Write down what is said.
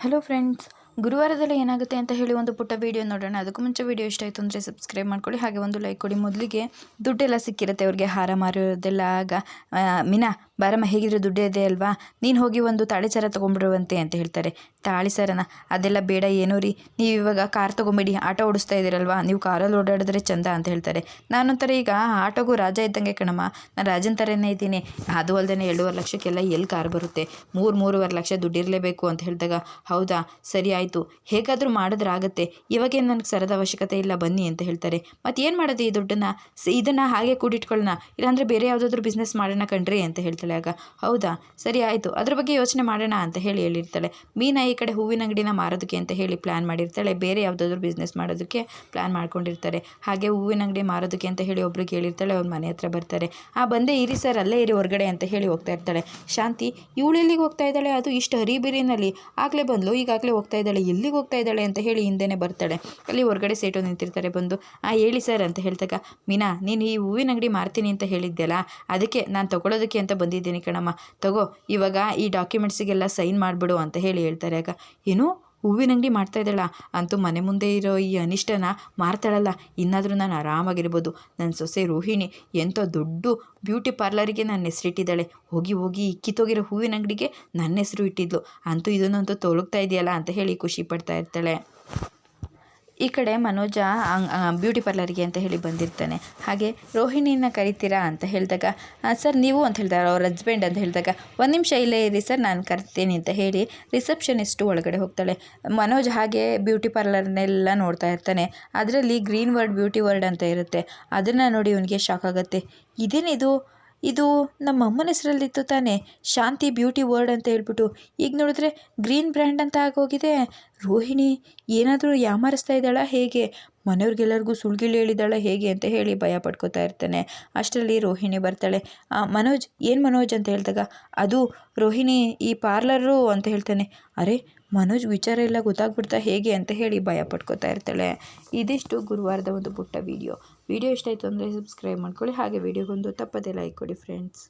Hello friends ಗುರುವಾರದಲ್ಲಿ ಏನಾಗುತ್ತೆ ಅಂತ ಹೇಳಿ ಒಂದು ಪುಟ್ಟ ವೀಡಿಯೋ ನೋಡೋಣ. ಅದಕ್ಕೂ ಮುಂಚೆ ವೀಡಿಯೋ ಇಷ್ಟ ಆಯಿತು ಅಂದರೆ ಸಬ್ಸ್ಕ್ರೈಬ್ ಮಾಡ್ಕೊಳ್ಳಿ. ಹಾಗೆ ಒಂದು ಲೈಕ್ ಕೊಡಿ. ಮೊದಲಿಗೆ ದುಡ್ಡೆಲ್ಲ ಸಿಕ್ಕಿರುತ್ತೆ ಅವ್ರಿಗೆ. ಹಾರ ಮಾರೋದೆಲ್ಲ ಆಗ ಮೀನಾ, ಬಾರಮ್ಮ, ಹೇಗಿದ್ರೆ ದುಡ್ಡು ಇದೆ ಅಲ್ವಾ? ನೀನು ಹೋಗಿ ಒಂದು ತಾಳಿ ಸರ ತೊಗೊಂಡ್ಬಿಡುವಂತೆ ಅಂತ ಹೇಳ್ತಾರೆ. ತಾಳಿ ಸರನ? ಅದೆಲ್ಲ ಬೇಡ, ಏನೋ ರೀ? ನೀವು ಇವಾಗ ಕಾರ್ ತೊಗೊಂಬಿಡಿ. ಆಟೋ ಓಡಿಸ್ತಾ ಇದ್ದೀರಲ್ವಾ? ನೀವು ಕಾರಲ್ಲಿ ಓಡಾಡಿದ್ರೆ ಚಂದ ಅಂತ ಹೇಳ್ತಾರೆ. ನಾನೊಂಥರ ಈಗ ಆಟೋಗೂ ರಾಜ ಇದ್ದಂಗೆ ಕಣಮ್ಮ. ನಾನು ರಾಜನ ಥರನೇ ಇದ್ದೀನಿ. ಅದು ಅಲ್ಲದೆ ಎರಡೂವರೆ ಲಕ್ಷಕ್ಕೆಲ್ಲ ಎಲ್ಲಿ ಕಾರ್ ಬರುತ್ತೆ? ಮೂರು, ಮೂರುವರೆ ಲಕ್ಷ ದುಡ್ಡಿರಲೇಬೇಕು ಅಂತ ಹೇಳಿದಾಗ, ಹೌದಾ? ಸರಿ ಹೇಗಾದರೂ ಮಾಡಿದ್ರಾಗತ್ತೆ. ಇವಾಗೇನು ನನಗೆ ಸರದ ಅವಶ್ಯಕತೆ ಇಲ್ಲ, ಬನ್ನಿ ಅಂತ ಹೇಳ್ತಾರೆ. ಮತ್ತು ಏನು ಮಾಡೋದು ಈ ದುಡ್ಡನ್ನು? ಇದನ್ನು ಹಾಗೆ ಕೂಡಿಟ್ಕೊಳ್ಳೋಣ ಇಲ್ಲಾಂದರೆ ಬೇರೆ ಯಾವುದಾದ್ರೂ ಬಿಸ್ನೆಸ್ ಮಾಡೋಣ ಕಣ್ರಿ ಅಂತ ಹೇಳ್ತಾಳೆ ಆಗ. ಹೌದಾ? ಸರಿ ಆಯಿತು. ಅದ್ರ ಬಗ್ಗೆ ಯೋಚನೆ ಮಾಡೋಣ ಅಂತ ಹೇಳಿ ಹೇಳಿರ್ತಾಳೆ. ಮೀನಾ ಈ ಕಡೆ ಹೂವಿನ ಅಂಗಡಿನ ಮಾರೋದಕ್ಕೆ ಅಂತ ಹೇಳಿ ಪ್ಲ್ಯಾನ್ ಮಾಡಿರ್ತಾಳೆ. ಬೇರೆ ಯಾವುದಾದ್ರೂ ಬಿಸ್ನೆಸ್ ಮಾಡೋದಕ್ಕೆ ಪ್ಲ್ಯಾನ್ ಮಾಡ್ಕೊಂಡಿರ್ತಾರೆ. ಹಾಗೆ ಹೂವಿನ ಅಂಗಡಿ ಮಾರೋದಕ್ಕೆ ಅಂತ ಹೇಳಿ ಒಬ್ರಿಗೆ ಹೇಳಿರ್ತಾಳೆ ಅವ್ರ ಮನೆ ಹತ್ರ ಬರ್ತಾರೆ. ಆ, ಬಂದೇ, ಇರಿ ಸರ್. ಅಲ್ಲೇ ಇರಿ ಹೊರಗಡೆ ಅಂತ ಹೇಳಿ ಹೋಗ್ತಾ ಇರ್ತಾಳೆ. ಶಾಂತಿ ಇವಳು ಎಲ್ಲಿಗೆ ಹೋಗ್ತಾ ಇದ್ದಾಳೆ? ಅದು ಇಷ್ಟು ಹರಿಬಿರಿನಲ್ಲಿ. ಆಗಲೇ ಬಂದಳು ಈಗಾಗಲೇ ಹೋಗ್ತಾ ಇದ್ದಾಳೆ. ಎಲ್ಲಿಗೆ ಹೋಗ್ತಾ ಇದ್ದಾಳೆ ಅಂತ ಹೇಳಿ ಹಿಂದೆನೇ ಬರ್ತಾಳೆ. ಅಲ್ಲಿ ಹೊರಗಡೆ ಸೇಟು ನಿಂತಿರ್ತಾರೆ ಬಂದು. ಆ, ಹೇಳಿ ಸರ್, ಅಂತ ಹೇಳ್ದಾಗ, ಮೀನಾ, ನೀನು ಈ ಹೂವಿನ ಅಂಗಡಿ ಮಾರ್ತೀನಿ ಅಂತ ಹೇಳಿದ್ದೆಲ್ಲ ಅದಕ್ಕೆ ನಾನು ತಗೊಳ್ಳೋದಕ್ಕೆ ಅಂತ ಬಂದಿದ್ದೀನಿ ಕಣಮ್ಮ. ತಗೋ, ಇವಾಗ ಈ ಡಾಕ್ಯುಮೆಂಟ್ಸಿಗೆಲ್ಲ ಸೈನ್ ಮಾಡಿಬಿಡು ಅಂತ ಹೇಳಿ ಹೇಳ್ತಾರೆ. ಆಗ, ಏನು? ಹೂವಿನ ಅಂಗಡಿ ಮಾಡ್ತಾ ಇದ್ದಾಳ. ಅಂತೂ ಮನೆ ಮುಂದೆ ಇರೋ ಈ ಅನಿಷ್ಟನ ಮಾರ್ತಾಳಲ್ಲ. ಇನ್ನಾದರೂ ನಾನು ಆರಾಮಾಗಿರ್ಬೋದು. ನನ್ನ ಸೊಸೆ ರೋಹಿಣಿ ಎಂಥ ದೊಡ್ಡ ಬ್ಯೂಟಿ ಪಾರ್ಲರಿಗೆ ನನ್ನ ಹೆಸರಿಟ್ಟಿದ್ದಾಳೆ. ಹೋಗಿ ಹೋಗಿ ಕಿತ್ತೋಗಿರೋ ಹೂವಿನ ಅಂಗಡಿಗೆ ನನ್ನ ಹೆಸರು ಇಟ್ಟಿದ್ಲು. ಅಂತೂ ಇದನ್ನಂತೂ ತೊಲಗ್ತಾ ಇದೆಯಲ್ಲ ಅಂತ ಹೇಳಿ ಖುಷಿ ಪಡ್ತಾ ಇರ್ತಾಳೆ. ಈ ಕಡೆ ಮನೋಜ ಬ್ಯೂಟಿ ಪಾರ್ಲರ್ಗೆ ಅಂತ ಹೇಳಿ ಬಂದಿರ್ತಾನೆ. ಹಾಗೆ ರೋಹಿಣಿನ ಕರಿತೀರಾ ಅಂತ ಹೇಳಿದಾಗ ಸರ್ ನೀವು ಅಂತ ಹೇಳ್ತಾರೆ ಅವ್ರ ಹಸ್ಬೆಂಡ್ ಅಂತ ಹೇಳಿದಾಗ, ಒಂದು ನಿಮಿಷ ಇಲ್ಲೇ ಇರಿ ಸರ್, ನಾನು ಕರ್ತೀನಿ ಅಂತ ಹೇಳಿ ರಿಸೆಪ್ಷನಿಸ್ಟು ಒಳಗಡೆ ಹೋಗ್ತಾಳೆ. ಮನೋಜ್ ಹಾಗೆ ಬ್ಯೂಟಿ ಪಾರ್ಲರ್ನೆಲ್ಲ ನೋಡ್ತಾ ಇರ್ತಾನೆ. ಅದರಲ್ಲಿ ಗ್ರೀನ್ ವರ್ಡ್ ಬ್ಯೂಟಿ ವರ್ಡ್ ಅಂತ ಇರುತ್ತೆ. ಅದನ್ನು ನೋಡಿ ಇವನಿಗೆ ಶಾಕ್ ಆಗುತ್ತೆ. ಇದೇನಿದು? ಇದು ನಮ್ಮ ಅಮ್ಮನ ಹೆಸರಲ್ಲಿತ್ತು ತಾನೇ. ಶಾಂತಿ ಬ್ಯೂಟಿ ವರ್ಡ್ ಅಂತ ಹೇಳ್ಬಿಟ್ಟು. ಈಗ ನೋಡಿದ್ರೆ ಗ್ರೀನ್ ಬ್ರ್ಯಾಂಡ್ ಅಂತ ಆಗೋಗಿದೆ. ರೋಹಿಣಿ ಏನಾದರೂ ಯಾಮಾರಿಸ್ತಾ ಇದ್ದಾಳ ಹೇಗೆ? ಮನೆಯವ್ರಿಗೆಲ್ಲರಿಗೂ ಸುಳ್ಗಿಳು ಹೇಳಿದಾಳ ಹೇಗೆ ಅಂತ ಹೇಳಿ ಭಯ ಪಡ್ಕೋತಾ ಇರ್ತಾನೆ. ಅಷ್ಟರಲ್ಲಿ ರೋಹಿಣಿ ಬರ್ತಾಳೆ. "ಆ, ಮನೋಜ್ ಏನು ಮನೋಜ್ ಅಂತ ಹೇಳಿದಾಗ? ಅದು ರೋಹಿಣಿ ಈ ಪಾರ್ಲರು ಅಂತ ಹೇಳ್ತಾನೆ. ಅರೆ ಮನೋಜ್ ವಿಚಾರ ಎಲ್ಲ ಗೊತ್ತಾಗ್ಬಿಡ್ತಾ ಹೇಗೆ ಅಂತ ಹೇಳಿ ಭಯ ಪಡ್ಕೋತಾ ಇರ್ತಾಳೆ. ಇದಿಷ್ಟು ಗುರುವಾರದ ಒಂದು ಪುಟ್ಟ ವಿಡಿಯೋ ವಿಡಿಯೋ ಇಷ್ಟ ಆಯಿತು ಅಂದರೆ ಸಬ್ಸ್ಕ್ರೈಬ್ ಮಾಡ್ಕೊಳ್ಳಿ. ಹಾಗೆ ವಿಡಿಯೋಗೊಂದು ತಪ್ಪದೇ ಲೈಕ್ ಕೊಡಿ ಫ್ರೆಂಡ್ಸ್